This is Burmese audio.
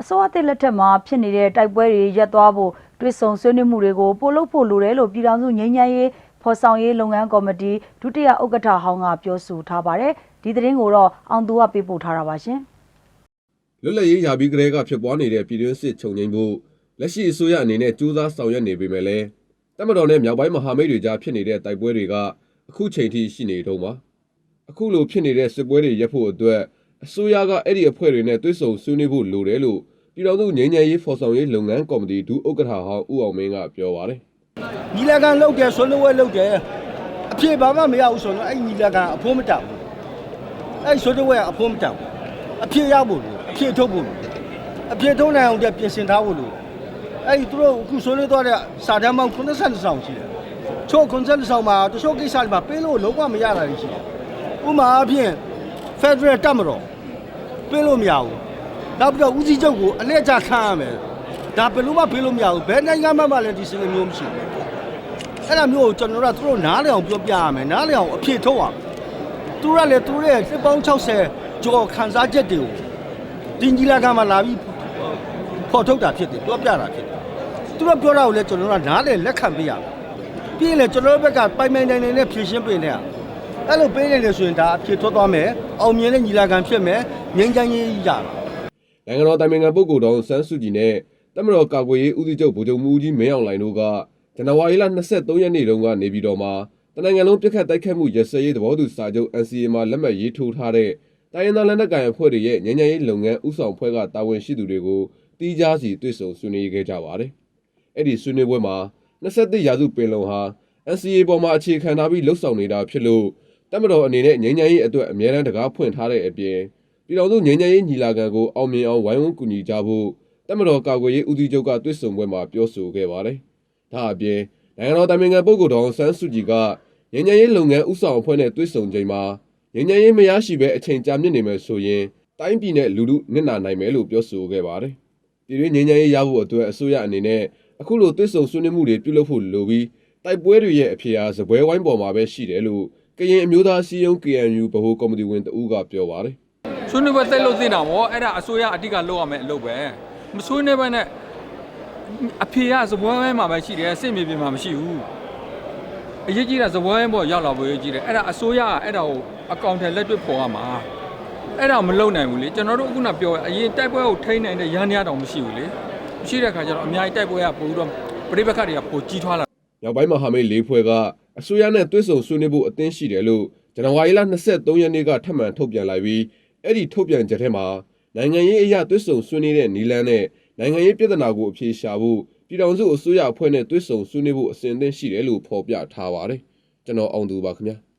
အစိုးရသစ်လက်ထက်မှာဖြစ်နေတဲ့တိုက်ပွဲတွေရပ်သွားဖို့တွစ်ဆုံဆွေးနွေးမှုတွေကိုပို့လုပ်ဖို့လိုတယ်လို့ပြည်ထောင်စုငြိမ်းချမ်းရေးဖော်ဆောင်ရေးလုပ်ငန်းကော်မတီဒုတိယဥက္ကဋ္ဌဟောင်းကပြောဆိုထားပါတယ်ဒီသတင်းကိုတော့အောင်သူကပေးပို့ထားတာပါရှင်လွတ်လပ်ရေးယာပြီးကလေးကဖြစ်ပွားနေတဲ့ပြည်တွင်းစစ်ချုပ်ငြိမ်းဖို့လက်ရှိအစိုးရအနေနဲ့ကြိုးစားဆောင်ရွက်နေပေမဲ့လည်းတမတော်နဲ့မြောက်ပိုင်းမဟာမိတ်တွေကြားဖြစ်နေတဲ့တိုက်ပွဲတွေကအခုချိန်ထိရှိနေတုန်းပါအခုလိုဖြစ်နေတဲ့စစ်ပွဲတွေရပ်ဖို့အတွက် အစိုးရကအဲ့ဒီအဖွဲ့တွေနဲ့တွဲဆုံဆွေးနွေးဖို့လိုတယ်လို့ပြည်တော်သူငြိမ်းချမ်းရေးဖော်ဆောင်ရေးလုပ်ငန်းကော်မတီဒုဥက္ကဋ္ဌဟောင်းဦးအောင်မင်းကပြောပါတယ်ညီလာခံလုပ်တယ်ဆွေးနွေးပွဲလုပ်တယ်အဖြစ်ဘာမှမရဘူးဆိုတော့အဲ့ညီလာခံအဖို့မတောက်ဘူးအဲ့ဆွေးနွေးပွဲကအဖို့မတောက်ဘူးအဖြစ်ရဖို့လို့အဖြစ်ထုတ်ဖို့လို့အဖြစ်ထုတ်နိုင်အောင်တည်းပြင်ဆင်ထားဖို့လို့အဲ့ဒီသူတို့အခုဆွေးနွေးသွားတဲ့စာတမ်းပေါင်း92ဆောင်ရှိတယ်ချို့92ဆောင်မှာတချို့ကိစ္စတွေမှာပေးလို့လုံးဝမရတာတွေရှိတယ်ဥပမာအဖြစ် Federal တက်မတော် ပေးလို့မရဘူးနောက်ပြီးတော့ဦးစီးချုပ်ကိုအလက်ချခံရမယ်ဒါဘယ်လိုမှပေးလို့မရဘူးဘယ်နိုင်ငံမှမှလည်းဒီစနစ်မျိုးမရှိဘူးအဲ့ဒါမျိုးကိုကျွန်တော်တို့ကသူတို့နားလည်အောင်ပြောပြရမယ်နားလည်အောင်အဖြစ်ထုတ်ရမယ်သူတို့ကလည်းသူတို့ရဲ့စစ်ပေါင်း60ကျော်ခန်းစားချက်တွေကိုဒီကြီးလာကမှလာပြီးဖော်ထုတ်တာဖြစ်တယ်ပြောပြတာဖြစ်တယ်သူတို့ပြောတာကိုလည်းကျွန်တော်တို့ကနားလည်လက်ခံပေးရမယ်ပြီးရင်လည်းကျွန်တော်တို့ဘက်ကပိုင်ပိုင်နိုင်နိုင်နဲ့ဖြည့်ရှင်းပေးနေရအဲ့လိုပေးနေတယ်ဆိုရင်ဒါအဖြစ်ထွက်သွားမယ်အောင်မြင်တဲ့ညီလာခံဖြစ်မယ် ငြိမ်းချမ်းရေးရတာနိုင်ငံတော်တိုင်ပင်ခံပုဂ္ဂိုလ်တော်ဆန်းစုကြည်နဲ့တမတော်ကာကွယ်ရေးဦးစီးချုပ်ဗိုလ်ချုပ်မူကြီးမင်းအောင်လှိုင်တို့ကဇန်နဝါရီလ23ရက်နေ့တုန်းကနေပြည်တော်မှာတနင်္ဂနွေလုံးပြစ်ခတ်တိုက်ခတ်မှုရစရေးသဘောတူစာချုပ် NCA မှာလက်မှတ်ရေးထိုးထားတဲ့တိုင်းရင်းသားလက်နက်ကိုင်အဖွဲ့တွေရဲ့ငြိမ်းချမ်းရေးလုပ်ငန်းဥဆောင်ဖွဲ့ကတာဝန်ရှိသူတွေကိုတီးခြားစီတွေ့ဆုံဆွေးနွေးခဲ့ကြပါတယ်။အဲ့ဒီဆွေးနွေးပွဲမှာ21ရာစုပင်လုံဟာ NCA ပေါ်မှာအခြေခံထားပြီးလှုပ်ဆောင်နေတာဖြစ်လို့တမတော်အနေနဲ့ငြိမ်းချမ်းရေးအတွက်အမြဲတမ်းတကားဖွင့်ထားတဲ့အပြင် ပြည်တော်စုငြိမ်းချမ်းရေးညီလာခံကိုအောင်မြင်အောင်ဝိုင်းဝန်းကူညီကြဖို့တမတော်ကာကွယ်ရေးဦးစီးချုပ်ကတွေ့ဆုံပွဲမှာပြောဆိုခဲ့ပါတယ်။ဒါအပြင်နိုင်ငံတော်တိုင်ပင်ခံပုဂ္ဂိုလ်တော်ဆန်းစုကြည်ကငြိမ်းချမ်းရေးလုပ်ငန်းဥဆောင်အဖွဲ့နဲ့တွေ့ဆုံချိန်မှာငြိမ်းချမ်းရေးမရရှိဘဲအချိန်ကြာမြင့်နေမယ်ဆိုရင်တိုင်းပြည်နဲ့လူလူနစ်နာနိုင်မယ်လို့ပြောဆိုခဲ့ပါတယ်။ပြည်တွင်းငြိမ်းချမ်းရေးရဖို့အတွက်အစိုးရအနေနဲ့အခုလိုတွေ့ဆုံဆွေးနွေးမှုတွေပြုလုပ်ဖို့လိုပြီးတိုက်ပွဲတွေရဲ့အဖြစ်အားစပွဲဝိုင်းပေါ်မှာပဲရှိတယ်လို့ကရင်အမျိုးသားစီယုံ KNU ဗဟိုကော်မတီဝင်တဦးကပြောပါတယ် ဆွေးနွေးပွဲတက်လို့သိတာဗောအဲ့ဒါအစိုးရအတိကလုပ်ရမယ်အလုပ်ပဲမဆွေးနွေးဘဲနဲ့အဖေကစပွဲဝဲမှာပဲရှိတယ်စစ်မြေပြင်မှာမရှိဘူးအရေးကြီးတာစပွဲဝဲပေါ်ရောက်လာဖို့အရေးကြီးတယ်အဲ့ဒါအစိုးရကအဲ့ဒါကိုအကောင့်ထဲလက်တွေ့ပေါ်ရမှာအဲ့ဒါမလုပ်နိုင်ဘူးလေကျွန်တော်တို့အခုနပြောအရင်တိုက်ပွဲကိုထိန်းနိုင်တဲ့ရန်ရတောင်မရှိဘူးလေမရှိတဲ့ခါကျတော့အများကြီးတိုက်ပွဲကပို့ပြီးတော့ပြိပခတ်တွေကပိုကြီးထွားလာ။မြောက်ပိုင်းမဟာမိတ်လေးဖွဲ့ကအစိုးရနဲ့တွေ့ဆုံဆွေးနွေးဖို့အသင့်ရှိတယ်လို့ဇန်နဝါရီလ23ရက်နေ့ကထပ်မံထုတ်ပြန်လိုက်ပြီး အဲ့ဒီထုတ်ပြန်ချက်ထဲမှာနိုင်ငံရေးအရာတွေ့ဆုံဆွေးနွေးတဲ့နီလန်းနဲ့နိုင်ငံရေးပြည်ထနာကိုအပြေရှာဖို့ပြည်ထောင်စုအစိုးရအဖွဲ့နဲ့တွေ့ဆုံဆွေးနွေးဖို့အစဉ်အသင့်ရှိတယ်လို့ဖော်ပြထားပါတယ်။ကျွန်တော်အောင်သူပါခင်ဗျာ။